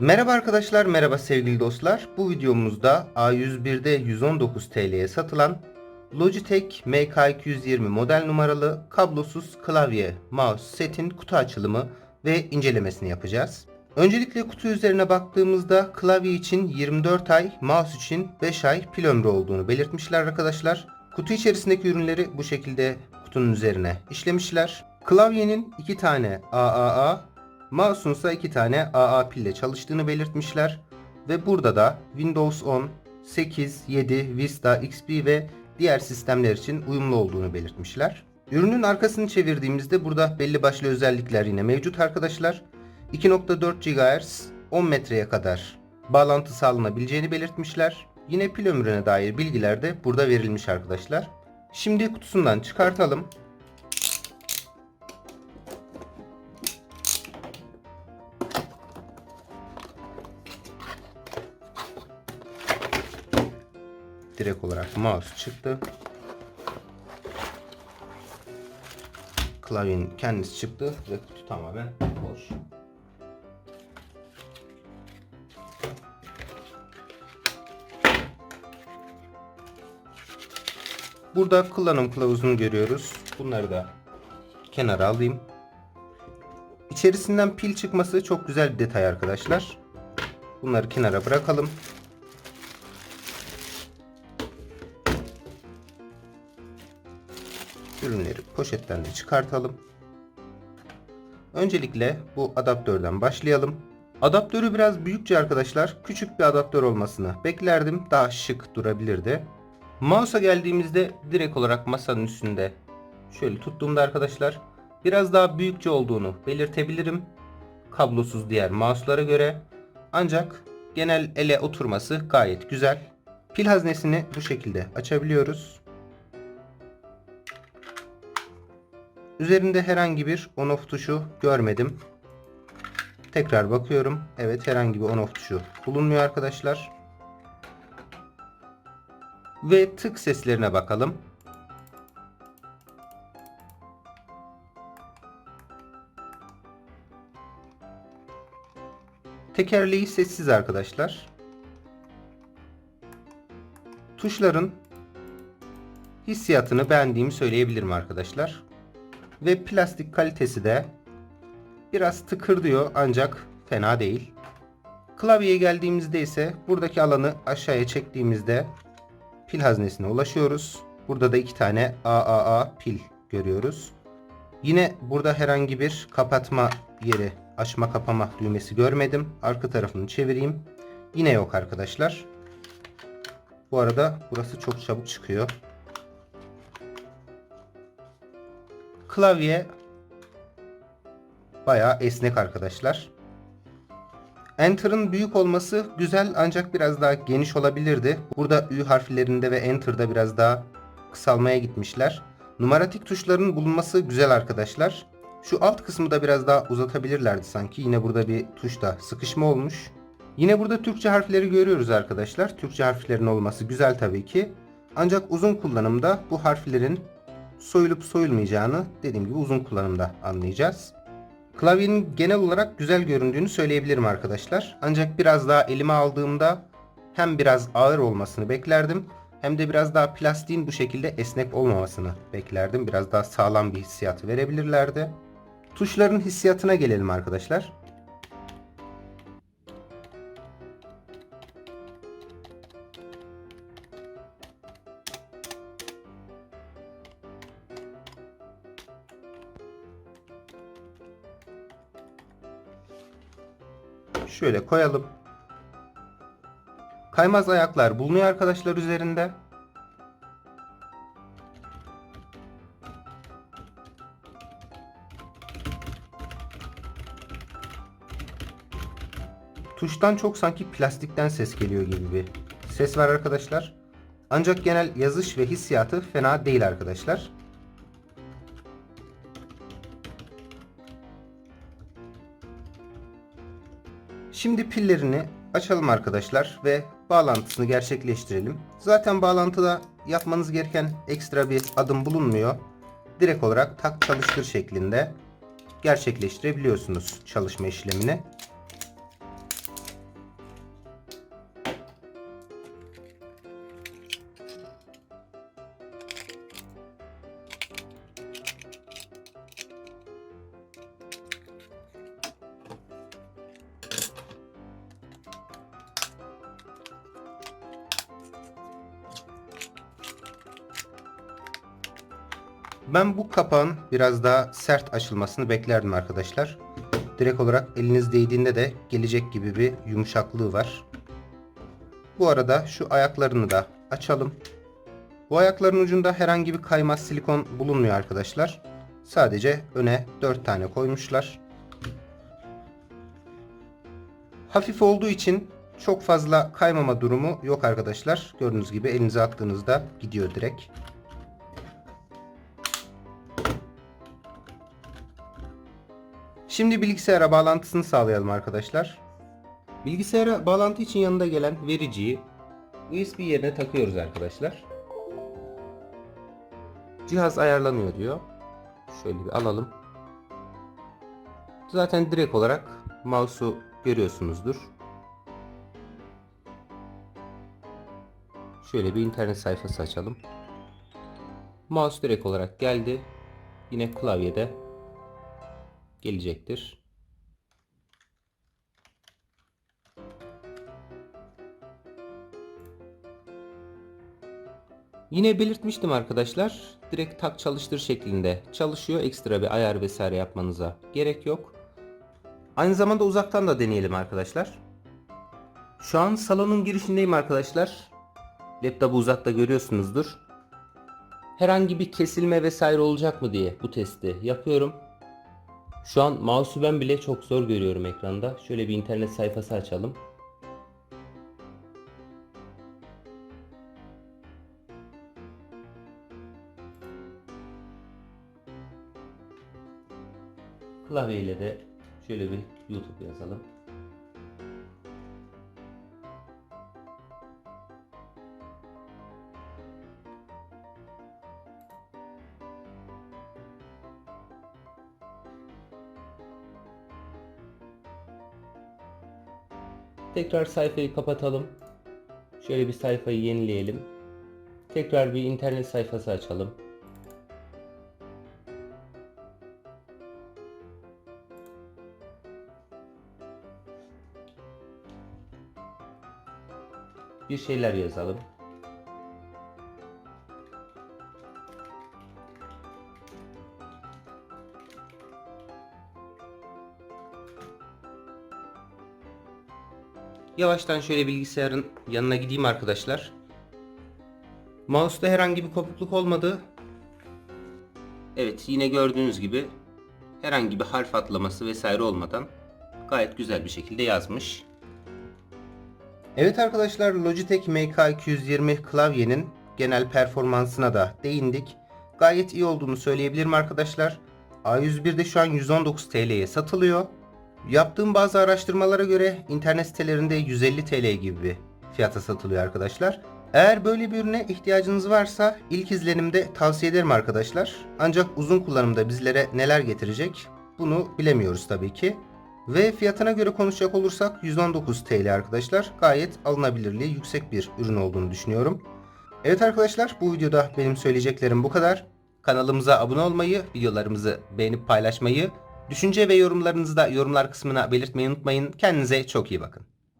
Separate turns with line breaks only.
Merhaba arkadaşlar, merhaba sevgili dostlar. Bu videomuzda A101'de 119 TL'ye satılan Logitech MK220 model numaralı kablosuz klavye mouse setin kutu açılımı ve incelemesini yapacağız. Öncelikle kutu üzerine baktığımızda klavye için 24 ay, mouse için 5 ay pil ömrü olduğunu belirtmişler arkadaşlar. Kutu içerisindeki ürünleri bu şekilde kutunun üzerine işlemişler. Klavyenin 2 tane AAA, Mouse'un ise 2 tane AA pille çalıştığını belirtmişler. Ve burada da Windows 10, 8, 7, Vista, XP ve diğer sistemler için uyumlu olduğunu belirtmişler. Ürünün arkasını çevirdiğimizde burada belli başlı özellikler yine mevcut arkadaşlar. 2.4 GHz 10 metreye kadar bağlantı sağlanabileceğini belirtmişler. Yine pil ömrüne dair bilgiler de burada verilmiş arkadaşlar. Şimdi kutusundan çıkartalım. Mouse çıktı. Klavyenin kendisi çıktı ve kutu tamamen boş. Burada kullanım kılavuzunu görüyoruz. Bunları da kenara alayım. İçerisinden pil çıkması çok güzel bir detay arkadaşlar. Bunları kenara bırakalım. Ürünleri poşetten de çıkartalım. Öncelikle bu adaptörden başlayalım. Adaptörü biraz büyükçe arkadaşlar. Küçük bir adaptör olmasını beklerdim. Daha şık durabilirdi. Mouse'a geldiğimizde direkt olarak masanın üstünde şöyle tuttuğumda arkadaşlar biraz daha büyükçe olduğunu belirtebilirim. Kablosuz diğer mouse'lara göre. Ancak genel ele oturması gayet güzel. Pil haznesini bu şekilde açabiliyoruz. Üzerinde herhangi bir on off tuşu görmedim. Tekrar bakıyorum. Evet herhangi bir on off tuşu bulunmuyor arkadaşlar. Ve tık seslerine bakalım. Tekerleği sessiz arkadaşlar. Tuşların hissiyatını beğendiğimi söyleyebilirim arkadaşlar. Ve plastik kalitesi de biraz tıkır diyor ancak fena değil. Klavyeye geldiğimizde ise buradaki alanı aşağıya çektiğimizde pil haznesine ulaşıyoruz. Burada da iki tane AAA pil görüyoruz. Yine burada herhangi bir kapatma yeri, açma kapama düğmesi görmedim. Arka tarafını çevireyim. Yine yok arkadaşlar. Bu arada burası çok çabuk çıkıyor. Klavye bayağı esnek arkadaşlar. Enter'ın büyük olması güzel ancak biraz daha geniş olabilirdi. Burada Ü harflerinde ve Enter'da biraz daha kısalmaya gitmişler. Numaratik tuşların bulunması güzel arkadaşlar. Şu alt kısmı da biraz daha uzatabilirlerdi sanki. Yine burada bir tuşta sıkışma olmuş. Yine burada Türkçe harfleri görüyoruz arkadaşlar. Türkçe harflerin olması güzel tabii ki. Ancak uzun kullanımda bu harflerin soyulup soyulmayacağını dediğim gibi uzun kullanımda anlayacağız. Klavyenin genel olarak güzel göründüğünü söyleyebilirim arkadaşlar. Ancak biraz daha elime aldığımda hem biraz ağır olmasını beklerdim hem de biraz daha plastiğin bu şekilde esnek olmamasını beklerdim. Biraz daha sağlam bir hissiyatı verebilirlerdi. Tuşların hissiyatına gelelim arkadaşlar. Şöyle koyalım. Kaymaz ayaklar bulunuyor arkadaşlar üzerinde. Tuştan çok sanki plastikten ses geliyor gibi bir ses var arkadaşlar. Ancak genel yazış ve hissiyatı fena değil arkadaşlar. Şimdi pillerini açalım arkadaşlar ve bağlantısını gerçekleştirelim. Zaten bağlantıda yapmanız gereken ekstra bir adım bulunmuyor. Direkt olarak tak çalıştır şeklinde gerçekleştirebiliyorsunuz çalışma işlemini. Ben bu kapağın biraz daha sert açılmasını beklerdim arkadaşlar. Direkt olarak eliniz değdiğinde de gelecek gibi bir yumuşaklığı var. Bu arada şu ayaklarını da açalım. Bu ayakların ucunda herhangi bir kaymaz silikon bulunmuyor arkadaşlar. Sadece öne 4 tane koymuşlar. Hafif olduğu için çok fazla kaymama durumu yok arkadaşlar. Gördüğünüz gibi elinize attığınızda gidiyor direkt. Şimdi bilgisayara bağlantısını sağlayalım arkadaşlar. Bilgisayara bağlantı için yanında gelen vericiyi USB yerine takıyoruz arkadaşlar. Cihaz ayarlanıyor diyor. Şöyle bir alalım. Zaten direkt olarak mouse'u görüyorsunuzdur. Şöyle bir internet sayfası açalım. Mouse direkt olarak geldi. Yine klavyede gelecektir. Yine belirtmiştim arkadaşlar. Direkt tak çalıştır şeklinde çalışıyor. Ekstra bir ayar vesaire yapmanıza gerek yok. Aynı zamanda uzaktan da deneyelim arkadaşlar. Şu an salonun girişindeyim arkadaşlar. Laptopu uzakta görüyorsunuzdur. Herhangi bir kesilme vesaire olacak mı diye bu testi yapıyorum. Şu an mouse'u ben bile çok zor görüyorum ekranda. Şöyle bir internet sayfası açalım. Klavye ile de şöyle bir YouTube yazalım. Tekrar sayfayı kapatalım. Şöyle bir sayfayı yenileyelim. Tekrar bir internet sayfası açalım. Bir şeyler yazalım. Yavaştan şöyle bilgisayarın yanına gideyim arkadaşlar. Mouse'da herhangi bir kopukluk olmadı. Evet yine gördüğünüz gibi herhangi bir harf atlaması vesaire olmadan gayet güzel bir şekilde yazmış. Evet arkadaşlar Logitech MK220 klavyenin genel performansına da değindik. Gayet iyi olduğunu söyleyebilirim arkadaşlar. A101'de şu an 119 TL'ye satılıyor. Yaptığım bazı araştırmalara göre internet sitelerinde 150 TL gibi bir fiyata satılıyor arkadaşlar. Eğer böyle bir ürüne ihtiyacınız varsa ilk izlenimde tavsiye ederim arkadaşlar. Ancak uzun kullanımda bizlere neler getirecek bunu bilemiyoruz tabii ki. Ve fiyatına göre konuşacak olursak 119 TL arkadaşlar. Gayet alınabilirliği yüksek bir ürün olduğunu düşünüyorum. Evet arkadaşlar bu videoda benim söyleyeceklerim bu kadar. Kanalımıza abone olmayı, videolarımızı beğenip paylaşmayı, düşünce ve yorumlarınızı da yorumlar kısmına belirtmeyi unutmayın. Kendinize çok iyi bakın.